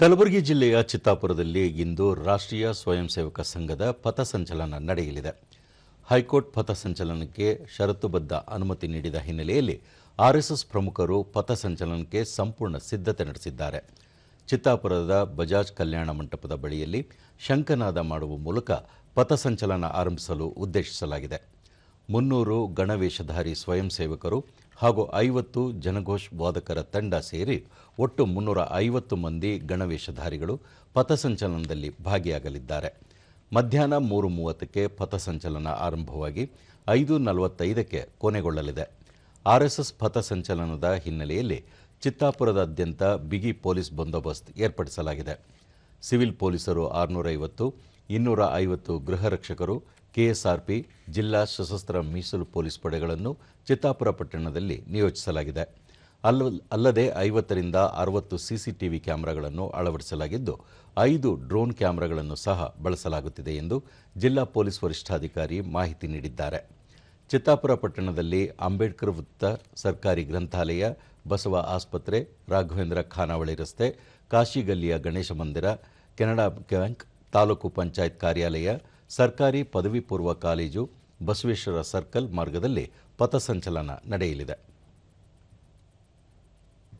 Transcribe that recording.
ಕಲಬುರಗಿ ಜಿಲ್ಲೆಯ ಚಿತ್ತಾಪುರದಲ್ಲಿ ಇಂದು ರಾಷ್ಟ್ರೀಯ ಸ್ವಯಂ ಸೇವಕ ಸಂಘದ ಪಥಸಂಚಲನ ನಡೆಯಲಿದೆ. ಹೈಕೋರ್ಟ್ ಪಥಸಂಚಲನಕ್ಕೆ ಷರತ್ತುಬದ್ಧ ಅನುಮತಿ ನೀಡಿದ ಹಿನ್ನೆಲೆಯಲ್ಲಿ ಆರ್ಎಸ್ಎಸ್ ಪ್ರಮುಖರು ಪಥಸಂಚಲನಕ್ಕೆ ಸಂಪೂರ್ಣ ಸಿದ್ಧತೆ ನಡೆಸಿದ್ದಾರೆ. ಚಿತ್ತಾಪುರದ ಬಜಾಜ್ ಕಲ್ಯಾಣ ಮಂಟಪದ ಬಳಿಯಲ್ಲಿ ಶಂಕನಾದ ಮಾಡುವ ಮೂಲಕ ಪಥಸಂಚಲನ ಆರಂಭಿಸಲು ಉದ್ದೇಶಿಸಲಾಗಿದೆ. ಮುನ್ನೂರು ಗಣವೇಷಧಾರಿ ಸ್ವಯಂ ಸೇವಕರು ಹಾಗೂ ಐವತ್ತು ಜನಘೋಷ್ ವಾದಕರ ತಂಡ ಸೇರಿ ಒಟ್ಟು ಮುನ್ನೂರ ಐವತ್ತು ಮಂದಿ ಗಣವೇಷಧಾರಿಗಳು ಪಥಸಂಚಲನದಲ್ಲಿ ಭಾಗಿಯಾಗಲಿದ್ದಾರೆ. ಮಧ್ಯಾಹ್ನ ಮೂರು ಮೂವತ್ತಕ್ಕೆ ಪಥಸಂಚಲನ ಆರಂಭವಾಗಿ ಐದು ನಲವತ್ತೈದಕ್ಕೆ ಕೊನೆಗೊಳ್ಳಲಿದೆ. ಆರ್ಎಸ್ಎಸ್ ಪಥಸಂಚಲನದ ಹಿನ್ನೆಲೆಯಲ್ಲಿ ಚಿತ್ತಾಪುರದಾದ್ಯಂತ ಬಿಗಿ ಪೊಲೀಸ್ ಬಂದೋಬಸ್ತ್ ಏರ್ಪಡಿಸಲಾಗಿದೆ. ಸಿವಿಲ್ ಪೊಲೀಸರು ಆರುನೂರೈವತ್ತು ಇನ್ನೂರ ಐವತ್ತು ಗೃಹ ರಕ್ಷಕರು ಕೆಎಸ್ಆರ್ಪಿ, ಜಿಲ್ಲಾ ಸಶಸ್ತ್ರ ಮೀಸಲು ಪೊಲೀಸ್ ಪಡೆಗಳನ್ನು ಚಿತ್ತಾಪುರ ಪಟ್ಟಣದಲ್ಲಿ ನಿಯೋಜಿಸಲಾಗಿದೆ. ಅಲ್ಲ ಅಲ್ಲದೆ ಐವತ್ತರಿಂದ ಅರವತ್ತು ಸಿಸಿಟಿವಿ ಕ್ಯಾಮೆರಾಗಳನ್ನು ಅಳವಡಿಸಲಾಗಿದ್ದು, ಐದು ಡ್ರೋನ್ ಕ್ಯಾಮೆರಾಗಳನ್ನು ಸಹ ಬಳಸಲಾಗುತ್ತಿದೆ ಎಂದು ಜಿಲ್ಲಾ ಪೊಲೀಸ್ ವರಿಷ್ಠಾಧಿಕಾರಿ ಮಾಹಿತಿ ನೀಡಿದ್ದಾರೆ. ಚಿತ್ತಾಪುರ ಪಟ್ಟಣದಲ್ಲಿ ಅಂಬೇಡ್ಕರ್ ವೃತ್ತ ಸರ್ಕಾರಿ ಗ್ರಂಥಾಲಯ, ಬಸವ ಆಸ್ಪತ್ರೆ, ರಾಘವೇಂದ್ರ ಖಾನಾವಳಿ ರಸ್ತೆ, ಕಾಶಿಗಲ್ಲಿಯ ಗಣೇಶ ಮಂದಿರ, ಕೆನಡಾ ಬ್ಯಾಂಕ್ ತಾಲೂಕು ಪಂಚಾಯತ್ ಕಾರ್ಯಾಲಯ ಸರ್ಕಾರಿ ಪದವಿ ಪೂರ್ವ ಕಾಲೇಜು ಬಸವೇಶ್ವರ ಸರ್ಕಲ್ ಮಾರ್ಗದಲ್ಲಿ ಪಥಸಂಚಲನ ನಡೆಯಲಿದೆ.